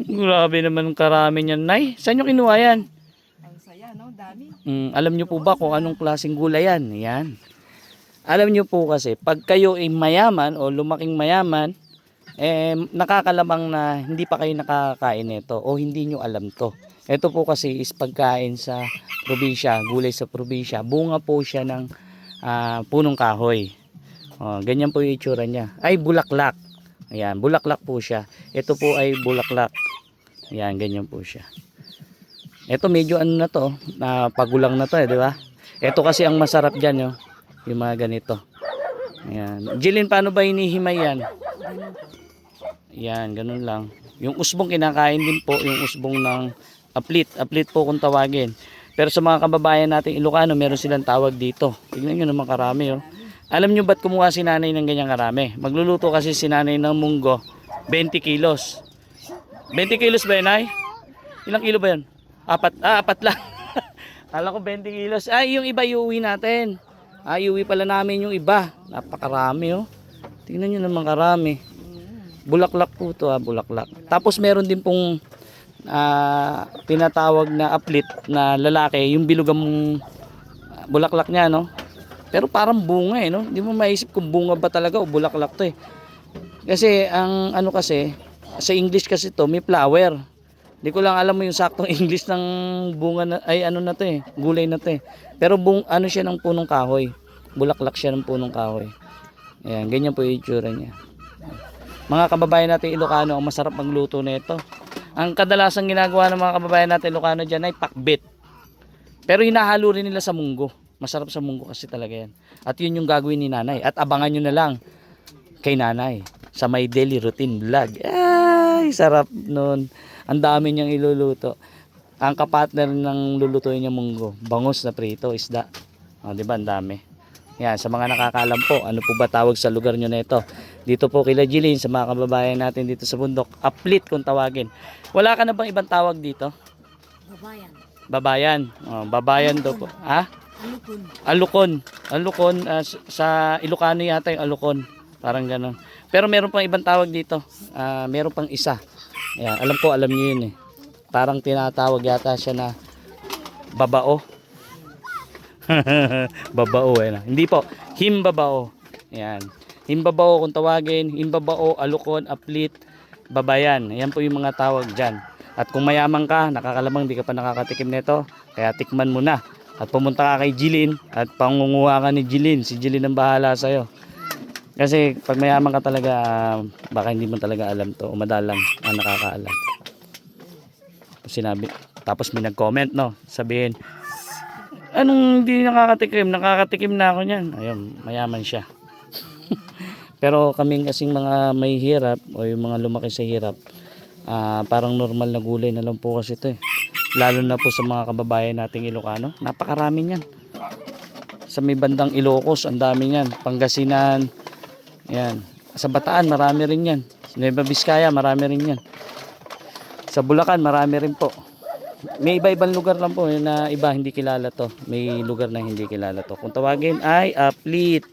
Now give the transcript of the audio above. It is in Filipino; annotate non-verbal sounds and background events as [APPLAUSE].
Grabe naman karami niyan, Nay. Saan nyo kinuha yan? Ang saya, no? Dami. Mm, alam nyo po ba kung anong klaseng gulay yan? Yan. Alam nyo po kasi, pag kayo ay mayaman o lumaking mayaman, eh, nakakalamang na hindi pa kayo nakakain nito o hindi nyo alam to. Ito po kasi is pagkain sa probinsya, gulay sa probinsya. Bunga po siya ng ah, punong kahoy. Oh, ganyan po yung itsura niya. Ay, bulaklak. Ayan, bulaklak po siya. Ito po ay bulaklak. Ayan, ganyan po siya. Ito medyo ano na to, na pagulang na to eh, di ba? Ito kasi ang masarap diyan, yo. Yung mga ganito. Ayan. Jilin, paano ba hinihimay yan? Ganun po. Yan, ganun lang. Yung usbong kinakain din po, yung usbong ng aplit. Aplit po kung tawagin. Pero sa mga kababayan nating Ilocano, meron silang tawag dito. Tignan nyo naman karami, oh. Alam nyo ba't kumuha si nanay ng ganyang karami? Magluluto kasi si nanay ng munggo, 20 kilos. 20 kilos ba yun, ay? Ilang kilo ba yun? Apat, ah, apat lang. [LAUGHS] Kala ko 20 kilos. Ay, yung iba iuwi natin. Ay, iuwi pala namin yung iba. Napakarami, oh. Tingnan nyo naman karami. Bulaklak po to, ah, bulaklak. Tapos meron din pong ah, tinatawag na aplit na lalaki, yung bilugang ah, bulaklak niya, no? Pero parang bunga eh, no? Hindi mo maisip kung bunga ba talaga o bulaklak to eh. Kasi ang ano kasi, sa English kasi to, may flower. Hindi ko lang alam mo yung saktong [LAUGHS] English ng bunga na, ay ano na to eh, gulay na to eh. Pero bung, ano siya ng punong kahoy. Bulaklak siya ng punong kahoy. Ayan, ganyan po yung itsura niya. Mga kababayan natin Ilocano, ang masarap magluto nito. Ang kadalasan ginagawa ng mga kababayan natin Ilocano dyan ay pakbit. Pero hinahalo rin nila sa munggo. Masarap sa munggo kasi talaga yan. At yun yung gagawin ni nanay. At abangan nyo na lang kay nanay sa my daily routine vlog. Ay, sarap nun. Ang dami niyang iluluto. Ang kapatner ng lulutuin niya munggo, bangus na prito, isda. O, di ba? Ang dami. Yan, sa mga nakakaalam po, ano po ba tawag sa lugar nyo na ito? Dito po kila Jilin, sa mga kababayan natin dito sa bundok, aplit kung tawagin. Wala ka na bang ibang tawag dito? Babayan. Babayan. Oh, babayan daw po. Ha? Alukon. Alukon. Alukon. s- sa Ilocano yata yung alukon. Parang gano'n. Pero meron pang ibang tawag dito. Ah, meron pang isa. Ayan, alam ko, alam niyo yun eh. Parang tinatawag yata siya na babao. [LAUGHS] babao eh. Hindi po. Himbabao. Ayan. Himbabao kung tawagin. Himbabao, alukon, aplit, babayan. Ayan po yung mga tawag dyan. At kung mayaman ka, nakakalamang di ka pa nakakatikim nito, kaya tikman mo na. At pumunta ka kay Jilin at pangunguha ka ni Jilin. Si Jilin ang bahala sa'yo. Kasi pag mayaman ka talaga, ah, baka hindi mo talaga alam to. O madalang ang nakakaalam. Sinabi, tapos may nag-comment, no? Sabihin, anong hindi nakakatikim? Nakakatikim na ako niyan. Ayun, mayaman siya. [LAUGHS] Pero kaming kasing mga may hirap o yung mga lumaki sa hirap, ah, parang normal na gulay na lang po kasi ito eh. Lalo na po sa mga kababayan nating Ilocano. Napakarami niyan. Sa may bandang Ilocos, ang dami niyan. Pangasinan, yan. Sa Bataan, marami rin yan. Nueva Vizcaya, marami rin yan. Sa Bulacan, marami rin po. May iba-ibang lugar lang po na iba hindi kilala to. May lugar na hindi kilala to. Kung tawagin ay aplit.